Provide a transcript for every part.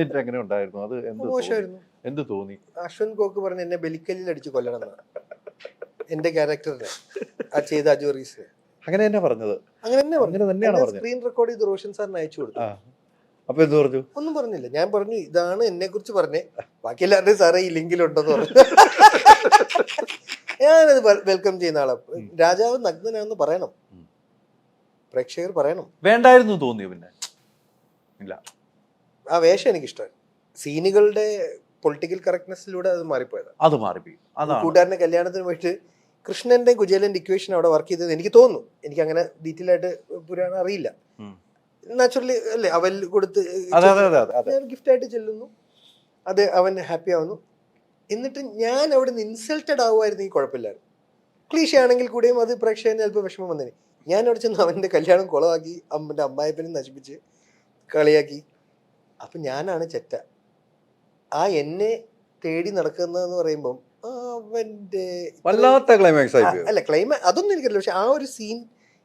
എനിക്ക് എങ്ങനെ ഉണ്ടായിരുന്നു. അത് എന്ത്? മോശമായിരുന്നു. എന്ത് തോന്നി? അശ്വൻ കോക്ക് പറഞ്ഞ് എന്നെ ബലിക്കല്ലിൽ അടിച്ച് കൊല്ലണം. എന്റെ ക്യാരക്ടറിനെ ആ ചെയ്ത അജോറീസ് അങ്ങനെ തന്നെ പറഞ്ഞത്. അങ്ങനെ തന്നെ അങ്ങനെ തന്നെയാണ് പറഞ്ഞത്. സ്ക്രീൻ റെക്കോർഡ് ചെയ്ത് റോഷൻ സാറിന് അയച്ചു കൊടുത്തു. അപ്പൊ എന്ത് പറഞ്ഞു? ഒന്നും പറഞ്ഞില്ല. ഞാൻ പറഞ്ഞു ഇതാണ് എന്നെ കുറിച്ച് പറഞ്ഞേ. ബാക്കി എല്ലാവരുടെയും സാറേ ഈ ലിങ്കിലുണ്ടെന്ന് പറഞ്ഞു. ഞാനത് വെൽക്കം ചെയ്യുന്ന ആളാ. രാജാവ് നഗ്നനാന്ന് പറയണം. പ്രേക്ഷകർ പറയണം. വേണ്ടായിരുന്നു തോന്നിയ പിന്നെ? ഇല്ല. ആ വേഷം എനിക്കിഷ്ടമായി സീനുകളുടെ പൊളിറ്റിക്കൽ കറക്റ്റ്നെസ്സിലൂടെ അത് മാറിപ്പോയതാണ് അത് മാറിപ്പോയി. അതാണ്. കൂട്ടുകാരന്റെ കല്യാണത്തിന് പോയിട്ട് കൃഷ്ണന്റെ ഗുജേലന്റെ ഇക്വേഷൻ അവിടെ വർക്ക് ചെയ്തത് എനിക്ക് തോന്നുന്നു. എനിക്ക് അങ്ങനെ ഡീറ്റെയിൽ ആയിട്ട് പുരാണം അറിയില്ല. നാച്ചുറലി അല്ലേ അവൽ കൊടുത്ത് ഗിഫ്റ്റ് ആയിട്ട് ചെല്ലുന്നു. അത് അവൻ ഹാപ്പി ആവുന്നു. എന്നിട്ട് ഞാൻ അവിടെ നിന്ന് ഇൻസൾട്ടഡ് ആവുമായിരുന്നെങ്കിൽ കുഴപ്പമില്ലായിരുന്നു. ക്ലീഷ ആണെങ്കിൽ കൂടിയും അത് പ്രേക്ഷകന് ചിലപ്പോൾ വിഷമം വന്നേനെ. ഞാൻ അവിടെ ചെന്ന് അവന്റെ കല്യാണം കുളമാക്കി അമ്മന്റെ അമ്മായപ്പനെ നശിപ്പിച്ച് കളിയാക്കി. അപ്പം ഞാനാണ് ചെറ്റ. ആ എന്നെ തേടി നടക്കുന്നതെന്ന് പറയുമ്പം അവന്റെ അവന്റെ വല്ലാത്ത ക്ലൈമാക്സ് ആയി അല്ല ക്ലൈമ അതൊന്നും എനിക്കറിയില്ല. പക്ഷെ ആ ഒരു സീൻ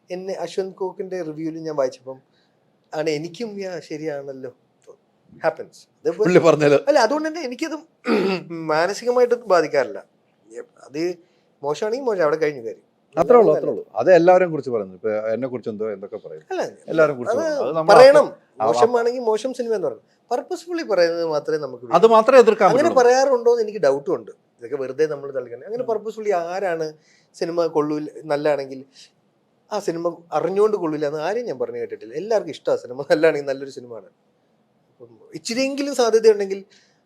എന്നെ അശ്വന്ത് കോക്കിന്റെ റിവ്യൂവിൽ ഞാൻ വായിച്ചപ്പം ആണ് എനിക്കും ശരിയാണല്ലോ. ഹാപ്പൻസ് അല്ല അതുകൊണ്ട് തന്നെ എനിക്കത് മാനസികമായിട്ടൊന്നും ബാധിക്കാറില്ല. അത് മോശമാണെങ്കിൽ മോശം. അവിടെ കഴിഞ്ഞു കാര്യം അത്രേ ഉള്ളൂ അത്രേ ഉള്ളൂ. അത് എല്ലാവരെയും കുറിച്ച് പറയുന്നു. ഇപ്പൊ എന്നെ കുറിച്ച് എന്തോ എന്തൊക്കെ പറയും? എല്ലാവരും കുറിച്ച് പറയണം. മോശം മോശമാണെങ്കിൽ മോശം സിനിമ എന്ന് പറയും പർപ്പസ്ഫുള്ളി പറയുന്നത് മാത്രമേ നമുക്ക് അത് മാത്രമേ എതിർക്കാൻ അങ്ങനെ പറയാറുണ്ടോ എന്ന് എനിക്ക് ഡൗട്ടും ഉണ്ട്. ഇതൊക്കെ വെറുതെ നമ്മൾ തളിക്കണം അങ്ങനെ പർപ്പസ്ഫുള്ളി ആരാണ് സിനിമ കൊള്ളൂല നല്ലതാണെങ്കിൽ ആ സിനിമ അറിഞ്ഞുകൊണ്ട് കൊള്ളില്ല എന്ന് ആരും ഞാൻ പറഞ്ഞു കേട്ടിട്ടില്ല. എല്ലാവർക്കും ഇഷ്ടമാണ് സിനിമ നല്ലതാണെങ്കിൽ നല്ലൊരു സിനിമയാണ്. ഇച്ചിരിയെങ്കിലും സാധ്യതയുണ്ടെങ്കിൽ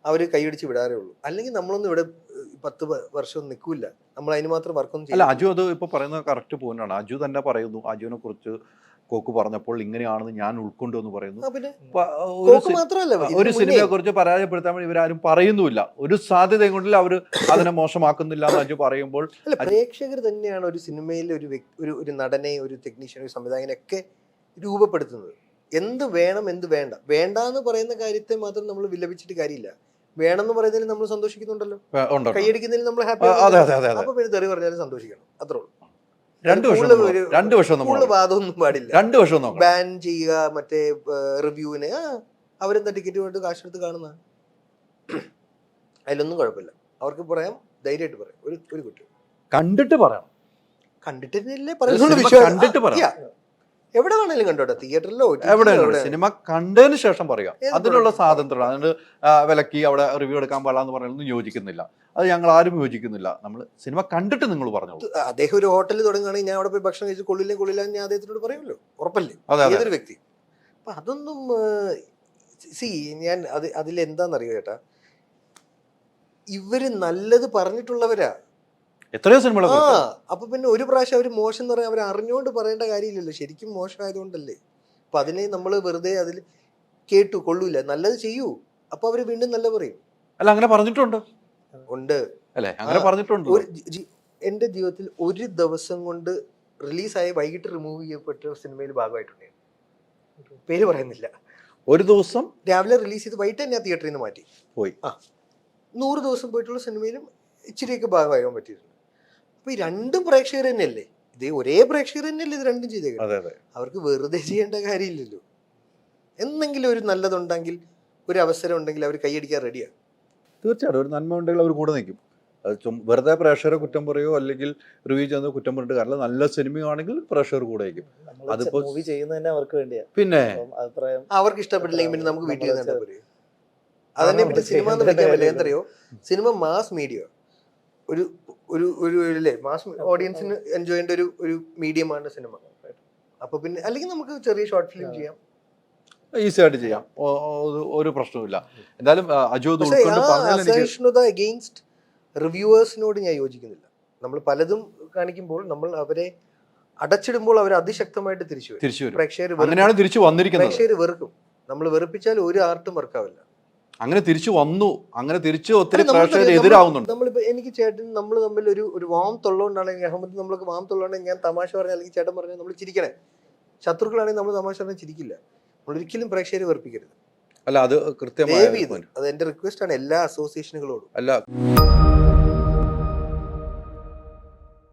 അവർ കൈയടിച്ച് വിടാറേ ഉള്ളൂ. അല്ലെങ്കിൽ നമ്മളൊന്നും ഇവിടെ പത്ത് വർഷം നിൽക്കില്ല. നമ്മൾ അതിന് മാത്രം വർക്കൊന്നും അല്ല അജു അത് ഇപ്പൊ പറയുന്നത് കറക്റ്റ് പോയിന്റാണ് അജു തന്നെ പറയുന്നു അജുവിനെ കുറിച്ച് കോക്ക് പറഞ്ഞപ്പോൾ ഇങ്ങനെയാണെന്ന് ഞാൻ ഉൾക്കൊണ്ടു എന്ന് പറയുന്നു. ഒരു സിനിമയെ കുറിച്ച് പരാജയപ്പെടുത്താൻ വേണ്ടി ഇവരാരും പറയുന്നുമില്ല. ഒരു സാധ്യതയും കൊണ്ടില്ല അവർ അതിനെ മോശമാക്കുന്നില്ല എന്ന് അജു പറയുമ്പോൾ പ്രേക്ഷകർ തന്നെയാണ് ഒരു സിനിമയിൽ ഒരു വ്യക്തി ഒരു ഒരു നടനെ ഒരു ടെക്നീഷ്യൻ ഒരു സംവിധായകനെ ഒക്കെ രൂപപ്പെടുത്തുന്നത്. എന്ത് വേണം എന്ത് വേണ്ട. വേണ്ട എന്ന് പറയുന്ന കാര്യത്തെ മാത്രം നമ്മൾ വിലപിച്ചിട്ട് കാര്യമില്ല. വേണം എന്ന് പറയുന്നതിൽ നമ്മൾ സന്തോഷിക്കുന്നുണ്ടല്ലോ. കൈയടിക്കുന്നതിൽ നമ്മൾ ഹാപ്പി അപ്പൊ പിന്നെ തെറി പറഞ്ഞാലും സന്തോഷിക്കണം. അത്രേ ഉള്ളൂ. രണ്ട് വർഷം രണ്ട് വർഷം വാദമൊന്നും പാടില്ല. രണ്ട് വർഷം ബാൻ ചെയ്യുക മറ്റേ റിവ്യൂവിന് അവരെന്താ ടിക്കറ്റ് കൊണ്ട് കാശെടുത്ത് കാണുന്ന അതിലൊന്നും കുഴപ്പമില്ല. അവർക്ക് പറയാം ധൈര്യമായിട്ട് പറയാം. ഒരു ഒരു കുറ്റം കണ്ടിട്ട് പറയാം. വിശ്വാസം. കണ്ടിട്ട് പറ. എവിടെ വേണേലും കണ്ടോട്ടെ തിയേറ്ററിലോ എവിടെ സിനിമ കണ്ടതിന് ശേഷം പറയാം. അതിനുള്ള? സ്വാതന്ത്ര്യം അതുകൊണ്ട് വിലക്കി അവിടെ റിവ്യൂ എടുക്കാൻ പാടാന്ന് എന്ന് പറയുന്നൊന്നും യോജിക്കുന്നില്ല. അത് ഞങ്ങൾ ആരും യോജിക്കുന്നില്ല. നമ്മൾ സിനിമ കണ്ടിട്ട് നിങ്ങൾ പറഞ്ഞോളൂ അദ്ദേഹം ഒരു ഹോട്ടലിൽ തുടങ്ങുകയാണെങ്കിൽ ഞാൻ അവിടെ പോയി ഭക്ഷണം കഴിച്ച് കൊള്ളില്ല കൊള്ളില്ല ഞാൻ അദ്ദേഹത്തിനോട് പറയുമല്ലോ. ഉറപ്പല്ലേ? ഏതൊരു വ്യക്തി. അപ്പൊ അതൊന്നും സി ഞാൻ അത് അതിൽ എന്താണെന്നറിയോ ചേട്ടാ? ഇവർ നല്ലത് പറഞ്ഞിട്ടുള്ളവരാ. എത്രയോ സിനിമകൾ ആ അപ്പൊ പിന്നെ ഒരു പ്രാവശ്യം അവർ മോശം എന്ന് പറയാൻ അവർ അറിഞ്ഞുകൊണ്ട് പറയേണ്ട കാര്യമില്ലല്ലോ. ശരിക്കും മോശമായതുകൊണ്ടല്ലേ. അപ്പൊ അതിനെ നമ്മൾ വെറുതെ അതിൽ കേട്ടു കൊള്ളൂല നല്ലത് ചെയ്യൂ. അപ്പൊ അവർ വീണ്ടും നല്ല പറയും. അല്ല അങ്ങനെ പറഞ്ഞിട്ടുണ്ട്? ഉണ്ട്. അല്ലെ? അങ്ങനെ പറഞ്ഞിട്ടുണ്ട്? എന്റെ ജീവിതത്തിൽ ഒരു ദിവസം കൊണ്ട് റിലീസായി വൈകിട്ട് റിമൂവ് ചെയ്യപ്പെട്ട സിനിമയിൽ ഭാഗമായിട്ടുണ്ട് പേര് പറയുന്നില്ല. ഒരു ദിവസം? രാവിലെ റിലീസ് ചെയ്ത് വൈകിട്ട് തന്നെ ആ തിയേറ്ററിൽ നിന്ന് മാറ്റി. പോയി. ആ നൂറ് ദിവസം പോയിട്ടുള്ള സിനിമയിലും ഇച്ചിരിയൊക്കെ ഭാഗമാകാൻ പറ്റിയിട്ടുണ്ട്. അപ്പൊ ഈ രണ്ടും പ്രേക്ഷകർ തന്നെയല്ലേ? ഇത് ഒരേ പ്രേക്ഷകർ തന്നെയല്ലേ ഇത് രണ്ടും ചെയ്തേക്കുന്നത് അതെ അതെ. അവർക്ക് വെറുതെ ചെയ്യേണ്ട കാര്യമില്ലല്ലോ. എന്തെങ്കിലും ഒരു നല്ലതുണ്ടെങ്കിൽ ഒരു അവസരം ഉണ്ടെങ്കിൽ അവർ കൈയടിക്കാൻ റെഡിയാണ് തീർച്ചയായിട്ടും. ഒരു നന്മ ഉണ്ടെങ്കിൽ അവർ കൂടെ നിൽക്കും. അത് ചും- വെറുതെ പ്രേക്ഷകരെ കുറ്റം പറയോ അല്ലെങ്കിൽ റിവ്യൂ ചെയ്യുന്ന കുറ്റം പറഞ്ഞിട്ട് കാരണം നല്ല സിനിമയാണെങ്കിൽ പ്രേക്ഷകർ കൂടെ ആയിരിക്കും അതിപ്പോ- മൂവി അവർക്ക് വേണ്ടിയാ. പിന്നെ? അഭിപ്രായം അവർക്ക് ഇഷ്ടപ്പെട്ടില്ലെങ്കിൽ പിന്നെ നമുക്ക് വീട്ടിൽ അതന്നെ പിന്നെ സിനിമ എന്ന് വിളിക്കാൻ പറ്റില്ല. എന്തറിയോ? സിനിമ മാസ് മീഡിയ ഒരു ഒരു ഒരു അല്ലേ മാസ് ഓഡിയൻസിന് എൻജോയ് ചെയ്യേണ്ട ഒരു ഒരു മീഡിയമാണ് സിനിമ അപ്പൊ പിന്നെ അല്ലെങ്കിൽ നമുക്ക് ചെറിയ ഷോർട്ട് ഫിലിം ചെയ്യാം. ഈസി ആയിട്ട് ചെയ്യാം. ഒരു- പ്രശ്നവുമില്ല. എന്തായാലും അഗെയിൻസ്റ്റ് റിവ്യൂവേഴ്സിനോട് ഞാൻ യോജിക്കുന്നില്ല. നമ്മൾ പലതും കാണിക്കുമ്പോൾ നമ്മൾ അവരെ അടച്ചിടുമ്പോൾ അവർ അതിശക്തമായിട്ട് തിരിച്ചു വരും. തിരിച്ചു പ്രേക്ഷകർ അങ്ങനെയാണ് തിരിച്ചു വന്നിരിക്കുന്നത്. പ്രേക്ഷകർ വെറുക്കും. നമ്മൾ വെറുപ്പിച്ചാൽ ഒരു ആർട്ടും വർക്കാവില്ല അങ്ങനെ തിരിച്ചു വന്നു. അങ്ങനെ തിരിച്ചു ഒത്തിരി പ്രേക്ഷകർ എതിരാവുന്നുണ്ട്. നമ്മളിപ്പോ എനിക്ക് ചേട്ടൻ നമ്മൾ തമ്മിൽ ഒരു ഒരു വാം തൊള്ളോണ്ടാണ് അഹമ്മദ് നമ്മൾക്ക് വാം തൊള്ളോണ്ടെങ്കിൽ ഞാൻ തമാശ പറഞ്ഞു അല്ലെങ്കിൽ ചേട്ടൻ പറഞ്ഞു നമ്മൾ ചിരിക്കണേ. ശത്രുക്കളാണെങ്കിൽ നമ്മൾ തമാശ പറഞ്ഞാൽ ചിരിക്കില്ല. നമ്മൾ ഒരിക്കലും പ്രേക്ഷകരെ വെറുപ്പിക്കരുത്. അല്ല അത് കൃത്യമായി അത് എന്റെ റിക്വസ്റ്റ് ആണ് എല്ലാ അസോസിയേഷനുകളോടും അല്ല